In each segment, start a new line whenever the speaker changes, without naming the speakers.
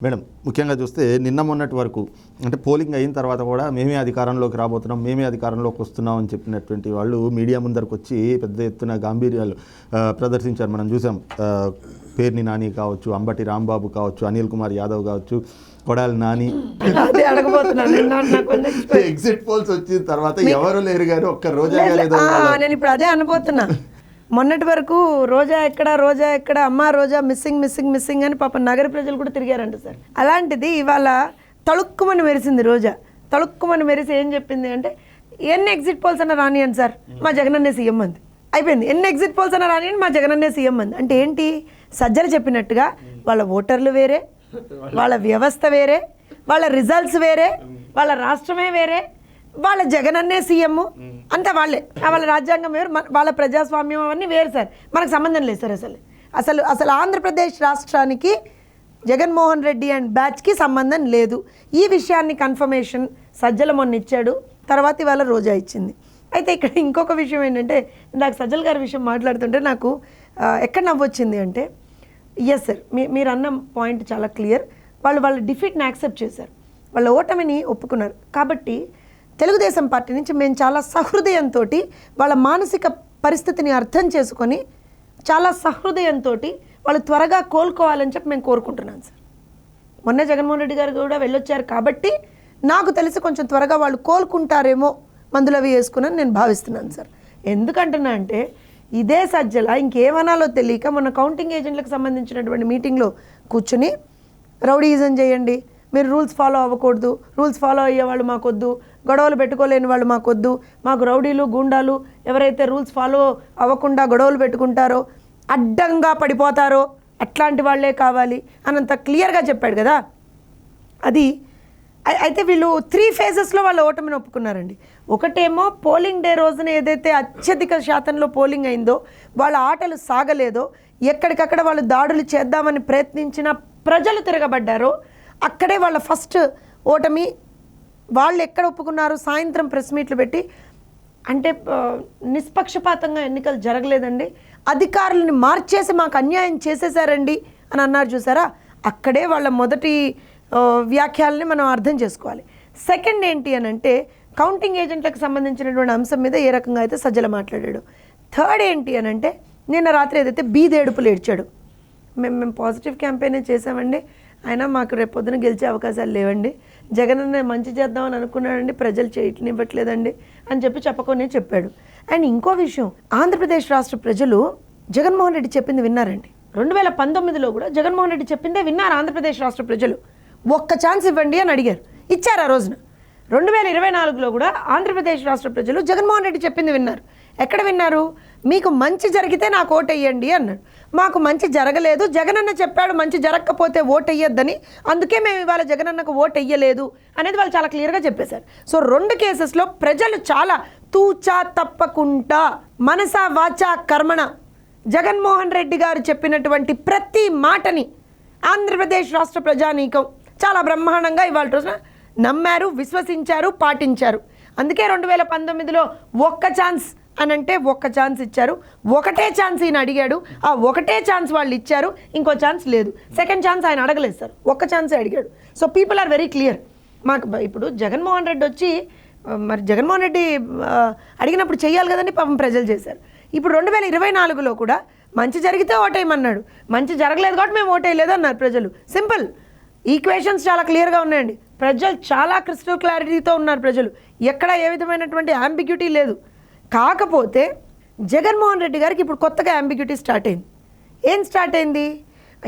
Madam ముఖ్యంగా చూస్తే నిన్న మొన్నటి వరకు అంటే పోలింగ్ అయిన తర్వాత కూడా మేమే అధికారంలోకి రాబోతున్నాం మేమే అధికారంలోకి వస్తున్నాం అని చెప్పినటువంటి వాళ్ళు మీడియా ముందరకు వచ్చి పెద్ద ఎత్తున గాంభీర్యాలు ప్రదర్శించారు. మనం చూసాం పేర్ని నాని కావచ్చు అంబటి రాంబాబు కావచ్చు అనిల్ కుమార్ యాదవ్ కావచ్చు కొడాలి నాని. ఎగ్జిట్ పోల్స్ వచ్చిన తర్వాత ఎవరు లేరు కానీ ఒక్క రోజా
నేను ఇప్పుడు అదే అనుకోతున్నా మొన్నటి వరకు రోజా ఎక్కడ రోజా ఎక్కడ అమ్మ రోజా మిస్సింగ్ మిస్సింగ్ మిస్సింగ్ అని పాప నగర ప్రజలు కూడా తిరిగారంట సార్. అలాంటిది ఇవాళ తళుక్కుమని మెరిసింది రోజా. తళుక్కుమని మెరిసి ఏం చెప్పింది అంటే ఎన్ని ఎగ్జిట్ పోల్స్ అన్న రానియండి సార్ మా జగనన్నే సీఎం అంది. అయిపోయింది. ఎన్ని ఎగ్జిట్ పోల్స్ అన్న రానియండి మా జగనన్నే సీఎం అంది. అంటే ఏంటి? సజ్జలు చెప్పినట్టుగా వాళ్ళ ఓటర్లు వేరే వాళ్ళ వ్యవస్థ వేరే వాళ్ళ రిజల్ట్స్ వేరే వాళ్ళ రాష్ట్రమే వేరే వాళ్ళ జగనన్నే సీఎం. అంతా వాళ్ళే. వాళ్ళ రాజ్యాంగం వేరు మన- వాళ్ళ ప్రజాస్వామ్యం అవన్నీ వేరు సార్. మనకు సంబంధం లేదు సార్ అసలు. అసలు అసలు ఆంధ్రప్రదేశ్ రాష్ట్రానికి జగన్మోహన్ రెడ్డి అండ్ బ్యాచ్కి సంబంధం లేదు. ఈ విషయాన్ని కన్ఫర్మేషన్ సజ్జల మొన్న ఇచ్చాడు. తర్వాత ఇవాళ రోజా ఇచ్చింది. అయితే ఇక్కడ ఇంకొక విషయం ఏంటంటే నాకు సజ్జల గారి విషయం మాట్లాడుతుంటే నాకు ఎక్కడ నవ్వొచ్చింది అంటే ఎస్ సార్ మీ మీరు అన్న పాయింట్ చాలా క్లియర్ వాళ్ళు వాళ్ళ డిఫీట్ని యాక్సెప్ట్ చేశారు. వాళ్ళ ఓటమిని ఒప్పుకున్నారు. కాబట్టి తెలుగుదేశం పార్టీ నుంచి మేము చాలా సహృదయంతో వాళ్ళ మానసిక పరిస్థితిని అర్థం చేసుకొని చాలా సహృదయంతో వాళ్ళు త్వరగా కోలుకోవాలని చెప్పి మేము కోరుకుంటున్నాం సార్. మొన్న జగన్మోహన్ రెడ్డి గారు కూడా వెళ్ళొచ్చారు కాబట్టి నాకు తెలిసి కొంచెం త్వరగా వాళ్ళు కోలుకుంటారేమో మందులు అవి వేసుకుని నేను భావిస్తున్నాను సార్. ఎందుకంటున్నా అంటే ఇదే సజ్జల ఇంకేమనాలో తెలియక మొన్న కౌంటింగ్ ఏజెంట్లకు సంబంధించినటువంటి మీటింగ్లో కూర్చుని రౌడీజం చేయండి మీరు రూల్స్ ఫాలో అవ్వకూడదు రూల్స్ ఫాలో అయ్యే వాళ్ళు మాకొద్దు గొడవలు పెట్టుకోలేని వాళ్ళు మాకొద్దు. మాకు రౌడీలు గూండాలు ఎవరైతే రూల్స్ ఫాలో అవ్వకుండా గొడవలు పెట్టుకుంటారో అడ్డంగా పడిపోతారో అట్లాంటి వాళ్ళే కావాలి అనంత క్లియర్గా చెప్పాడు కదా. అది అయితే వీళ్ళు త్రీ ఫేజెస్లో వాళ్ళ ఓటమిని ఒప్పుకున్నారండి. ఒకటేమో పోలింగ్ డే రోజున ఏదైతే అత్యధిక శాతంలో పోలింగ్ అయిందో వాళ్ళ ఆటలు సాగలేదో ఎక్కడికక్కడ వాళ్ళు దాడులు చేద్దామని ప్రయత్నించిన ప్రజలు తిరగబడ్డారో అక్కడే వాళ్ళ ఫస్ట్ ఓటమి వాళ్ళు ఎక్కడ ఒప్పుకున్నారు? సాయంత్రం ప్రెస్ మీట్లు పెట్టి అంటే నిష్పక్షపాతంగా ఎన్నికలు జరగలేదండి. అధికారులను మార్చేసి మాకు అన్యాయం చేసేసారండి అని అన్నారు చూసారా? అక్కడే వాళ్ళ మొదటి వ్యాఖ్యల్ని మనం అర్థం చేసుకోవాలి. సెకండ్ ఏంటి అని అంటే కౌంటింగ్ ఏజెంట్లకు సంబంధించినటువంటి అంశం మీద ఏ రకంగా అయితే సజ్జల మాట్లాడాడు. థర్డ్ ఏంటి అని అంటే నిన్న రాత్రి ఏదైతే బీదేడుపులు ఏడ్చాడు మేము మేము పాజిటివ్ క్యాంపెయినే చేసామండి అయినా మాకు రేపొద్దున గెలిచే అవకాశాలు లేవండి. జగన్ అన్న మంచి చేద్దామని అనుకున్నాడండి ప్రజలు చేయటనివ్వట్లేదండి అని చెప్పి చెప్పకొని చెప్పాడు. అండ్ ఇంకో విషయం ఆంధ్రప్రదేశ్ రాష్ట్ర ప్రజలు జగన్మోహన్ రెడ్డి చెప్పింది విన్నారండి. రెండు వేల పంతొమ్మిదిలో కూడా జగన్మోహన్ రెడ్డి చెప్పిందే విన్నారు ఆంధ్రప్రదేశ్ రాష్ట్ర ప్రజలు. ఒక్క ఛాన్స్ ఇవ్వండి అని అడిగారు. ఇచ్చారు ఆ రోజున. రెండు వేల ఇరవై నాలుగులో కూడా ఆంధ్రప్రదేశ్ రాష్ట్ర ప్రజలు జగన్మోహన్ రెడ్డి చెప్పింది విన్నారు. ఎక్కడ విన్నారు? మీకు మంచి జరిగితే నాకు ఓటు అన్నాడు. మాకు మంచి జరగలేదు. జగనన్న చెప్పాడు మంచి జరగకపోతే ఓటు అందుకే మేము ఇవాళ జగనన్నకు ఓటు అనేది వాళ్ళు చాలా క్లియర్గా చెప్పేశారు. సో రెండు కేసెస్లో ప్రజలు చాలా తూచా తప్పకుండా మనసా వాచా కర్మణ. జగన్మోహన్ రెడ్డి గారు చెప్పినటువంటి ప్రతి మాటని ఆంధ్రప్రదేశ్ రాష్ట్ర ప్రజానీకం చాలా బ్రహ్మాండంగా ఇవాళ రోజున నమ్మారు విశ్వసించారు పాటించారు. అందుకే రెండు వేల పంతొమ్మిదిలో ఒక్క ఛాన్స్ అని అంటే ఒక్క ఛాన్స్ ఇచ్చారు. ఒకటే ఛాన్స్ ఈయన అడిగాడు. ఆ ఒకటే ఛాన్స్ వాళ్ళు ఇచ్చారు. ఇంకో ఛాన్స్ లేదు. సెకండ్ ఛాన్స్ ఆయన అడగలేదు సార్. ఒక్క ఛాన్సే అడిగాడు. So people are very clear. మాకు ఇప్పుడు జగన్మోహన్ రెడ్డి వచ్చి మరి జగన్మోహన్ రెడ్డి అడిగినప్పుడు చేయాలి కదండి పాపం ప్రజలు చేశారు. ఇప్పుడు రెండు వేల ఇరవై నాలుగులో కూడా మంచి జరిగితే ఓటేయమన్నాడు. మంచి జరగలేదు కాబట్టి మేము ఓటేయలేదు అన్నారు ప్రజలు. సింపుల్. ఈక్వేషన్స్ చాలా క్లియర్గా ఉన్నాయండి. ప్రజలు చాలా క్రిస్టల్ క్లారిటీతో ఉన్నారు ప్రజలు. ఎక్కడ ఏ విధమైనటువంటి అంబిగ్యూటీ లేదు. కాకపోతే జగన్మోహన్ రెడ్డి గారికి ఇప్పుడు కొత్తగా అంబిగ్యూటీ స్టార్ట్ అయింది. ఏం స్టార్ట్ అయింది?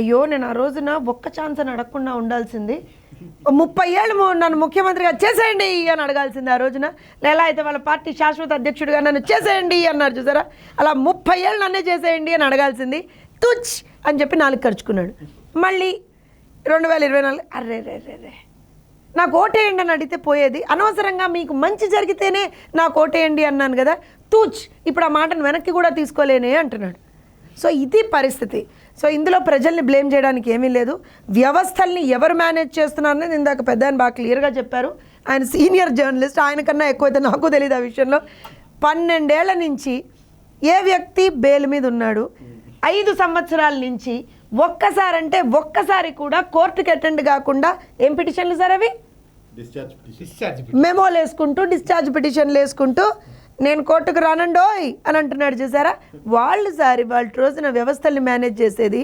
అయ్యో నేను ఆ రోజున ఒక్క ఛాన్స్ అని అడగకుండా ఉండాల్సింది. ముప్పై ఏళ్ళు నన్ను ముఖ్యమంత్రిగా చేసేయండి అని అడగాల్సింది ఆ రోజున. ఎలా అయితే వాళ్ళ పార్టీ శాశ్వత అధ్యక్షుడిగా నన్ను చేసేయండి అన్నారు చూసారా? అలా ముప్పై ఏళ్ళు నన్నే చేసేయండి అని అడగాల్సింది. తుచ్ అని చెప్పి నాలుగు ఖర్చుకున్నాడు మళ్ళీ రెండు వేల ఇరవై నాలుగు అర్రే రే రే రే. నాకు ఓటేయండి అని అడిగితే పోయేది. అనవసరంగా మీకు మంచి జరిగితేనే నాకు ఓటేయండి అన్నాను కదా. తూచ్ ఇప్పుడు ఆ మాటను వెనక్కి కూడా తీసుకోలేనే అంటున్నాడు. సో ఇది పరిస్థితి. సో ఇందులో ప్రజల్ని బ్లేమ్ చేయడానికి ఏమీ లేదు. వ్యవస్థల్ని ఎవరు మేనేజ్ చేస్తున్నారనేది ఇందాక పెద్ద ఆయన బాగా క్లియర్గా చెప్పారు. ఆయన సీనియర్ జర్నలిస్ట్ ఆయన కన్నా ఎక్కువైతే నాకు తెలియదు ఆ విషయంలో. పన్నెండేళ్ళ నుంచి ఏ వ్యక్తి బెయిల్ మీద ఉన్నాడు? ఐదు సంవత్సరాల నుంచి ఒక్కసారి అంటే ఒక్కసారి కూడా కోర్టుకి అటెండ్ కాకుండా ఏం పిటిషన్లు సార్ అవి? మెమోలు వేసుకుంటూ డిశ్చార్జ్ పిటిషన్లు వేసుకుంటూ నేను కోర్టుకు రానండోయ్ అని అంటున్నాడు చూసారా? వాళ్ళు సార్ వాళ్ళ రోజున వ్యవస్థల్ని మేనేజ్ చేసేది.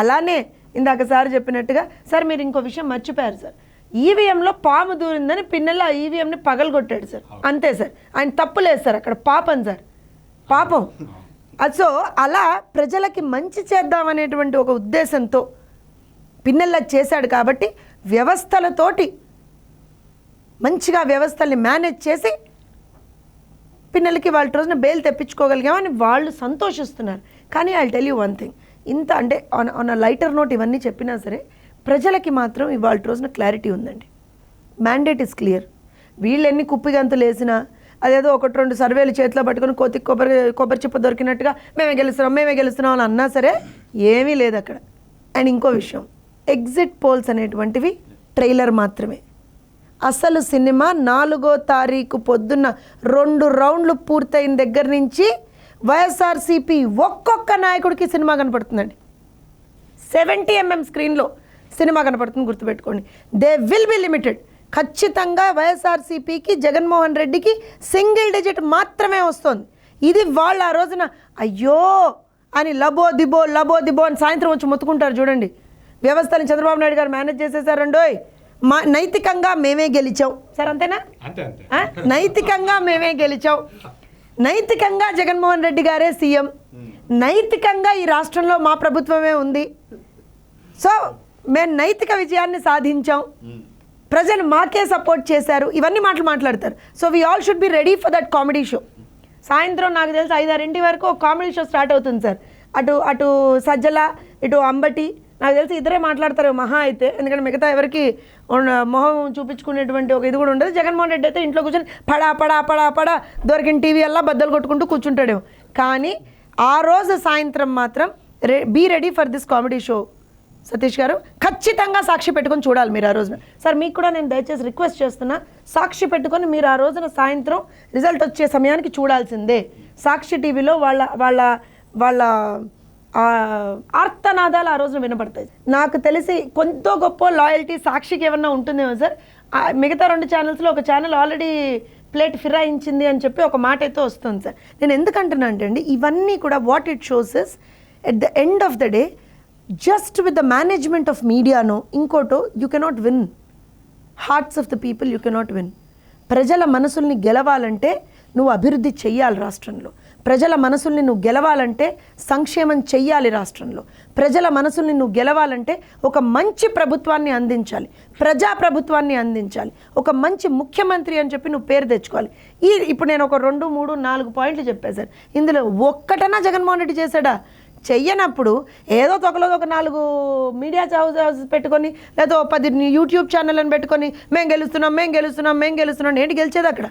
అలానే ఇందాక సార్ చెప్పినట్టుగా సార్ మీరు ఇంకో విషయం మర్చిపోయారు సార్. ఈవీఎంలో పాము దూరిందని పిన్నెల ఆ ఈవీఎంని పగలగొట్టాడు సార్. అంతే సార్. ఆయన తప్పు లేదు సార్ అక్కడ. పాపం సార్. పాపం. Uh, సో అలా ప్రజలకి మంచి చేద్దామనేటువంటి ఒక ఉద్దేశంతో పిన్నెల్ల చేశాడు కాబట్టి వ్యవస్థలతోటి మంచిగా వ్యవస్థల్ని మేనేజ్ చేసి పిన్నెలకి వాళ్ళ రోజున బెయిల్ తెప్పించుకోగలిగామని వాళ్ళు సంతోషిస్తున్నారు. కానీ I tell you one thing ఇంత అంటే ఆన్ ఆన్ లైటర్ నోట్ ఇవన్నీ చెప్పినా సరే ప్రజలకి మాత్రం ఇవాళ రోజున క్లారిటీ ఉందండి. మ్యాండేట్ ఇస్ క్లియర్ వీళ్ళు ఎన్ని కుప్పిగంతులు వేసినా అదేదో ఒకటి రెండు సర్వేలు చేతిలో పట్టుకొని కొద్ది కొబ్బరి కొబ్బరి చిప్ప దొరికినట్టుగా మేమే గెలుస్తున్నాం మేమే గెలుస్తున్నాం అని అన్నా సరే ఏమీ లేదు అక్కడ. అండ్ ఇంకో విషయం ఎగ్జిట్ పోల్స్ అనేటువంటివి ట్రైలర్ మాత్రమే. అసలు సినిమా నాలుగో తారీఖు పొద్దున్న రెండు రౌండ్లు పూర్తయిన దగ్గర నుంచి వైఎస్ఆర్సీపీ ఒక్కొక్క నాయకుడికి సినిమా కనపడుతుందండి. సెవెంటీ ఎంఎం స్క్రీన్లో సినిమా కనపడుతుంది గుర్తుపెట్టుకోండి. దే విల్ బి లిమిటెడ్ ఖచ్చితంగా వైఎస్ఆర్సీపీకి జగన్మోహన్ రెడ్డికి సింగిల్ డిజిట్ మాత్రమే వస్తుంది. ఇది వాళ్ళు ఆ రోజున అయ్యో అని లబో దిబో లబో దిబో అని సాయంత్రం వచ్చి మొత్తుకుంటారు చూడండి. వ్యవస్థని చంద్రబాబు నాయుడు గారు మేనేజ్ చేసేసారండోయ్ మా నైతికంగా మేమే గెలిచాం. సార్ అంతేనా? నైతికంగా మేమే గెలిచాం. నైతికంగా జగన్మోహన్ రెడ్డి గారే సీఎం. నైతికంగా ఈ రాష్ట్రంలో మా ప్రభుత్వమే ఉంది. సో మేము నైతిక విజయాన్ని సాధించాం. ప్రజలు మాకే సపోర్ట్ చేశారు. ఇవన్నీ మాటలు మాట్లాడతారు. So we all should be ready for that comedy show సాయంత్రం నాకు తెలిసి ఐదారింటి వరకు ఒక కామెడీ షో స్టార్ట్ అవుతుంది సార్. అటు అటు సజ్జల ఇటు అంబటి నాకు తెలిసి ఇద్దరే మాట్లాడతారు మహా అయితే. ఎందుకంటే మిగతా ఎవరికి ఉన్న- మొహం చూపించుకునేటువంటి ఒక ఇది కూడా ఉండదు. జగన్మోహన్ రెడ్డి అయితే ఇంట్లో కూర్చొని పడా పడా పడా పడా దొరికిన టీవీ అలా బద్దలు కొట్టుకుంటూ కూర్చుంటాడేమో. కానీ ఆ రోజు సాయంత్రం మాత్రం రే be ready for this comedy show Satish గారు ఖచ్చితంగా సాక్షి పెట్టుకొని చూడాలి మీరు ఆ రోజున. సార్ మీకు కూడా నేను దయచేసి రిక్వెస్ట్ చేస్తున్నా సాక్షి పెట్టుకొని మీరు ఆ రోజున సాయంత్రం రిజల్ట్ వచ్చే సమయానికి చూడాల్సిందే. సాక్షి టీవీలో వాళ్ళ వాళ్ళ వాళ్ళ ఆర్తనాదాలు ఆ రోజున వినపడతాయి నాకు తెలిసి కొంత గొప్ప లాయల్టీ సాక్షికి ఏమన్నా ఉంటుందేమో సార్? ఆ, మిగతా రెండు ఛానల్స్లో ఒక ఛానల్ ఆల్రెడీ ప్లేట్ ఫిరాయించింది అని చెప్పి ఒక మాట అయితే వస్తుంది సార్. నేను ఎందుకంటున్నా అంటే అండి ఇవన్నీ కూడా what it shows is at the end of the day just with the management of మీడియానో ఇంకోటో you cannot win hearts of the people you cannot win ప్రజల మనసుల్ని గెలవాలంటే నువ్వు అభివృద్ధి చెయ్యాలి రాష్ట్రంలో. ప్రజల మనసుల్ని నువ్వు గెలవాలంటే సంక్షేమం చెయ్యాలి రాష్ట్రంలో. ప్రజల మనసుల్ని నువ్వు గెలవాలంటే ఒక మంచి ప్రభుత్వాన్ని అందించాలి. ప్రజా ప్రభుత్వాన్ని అందించాలి. ఒక మంచి ముఖ్యమంత్రి అని చెప్పి నువ్వు పేరు తెచ్చుకోవాలి. ఈ ఇప్పుడు నేను ఒక రెండు మూడు నాలుగు పాయింట్లు చెప్పేశాను. ఇందులో ఒక్కటనా జగన్మోహన్ రెడ్డి చేశాడా? చెయ్యనప్పుడు ఏదో తొకలో ఒక నాలుగు మీడియా హౌస్ పెట్టుకొని లేదా పది యూట్యూబ్ ఛానల్ అని పెట్టుకొని మేము గెలుస్తున్నాం మేము గెలుస్తున్నాం మేము గెలుస్తున్నాం ఏంటి గెలిచేది అక్కడ?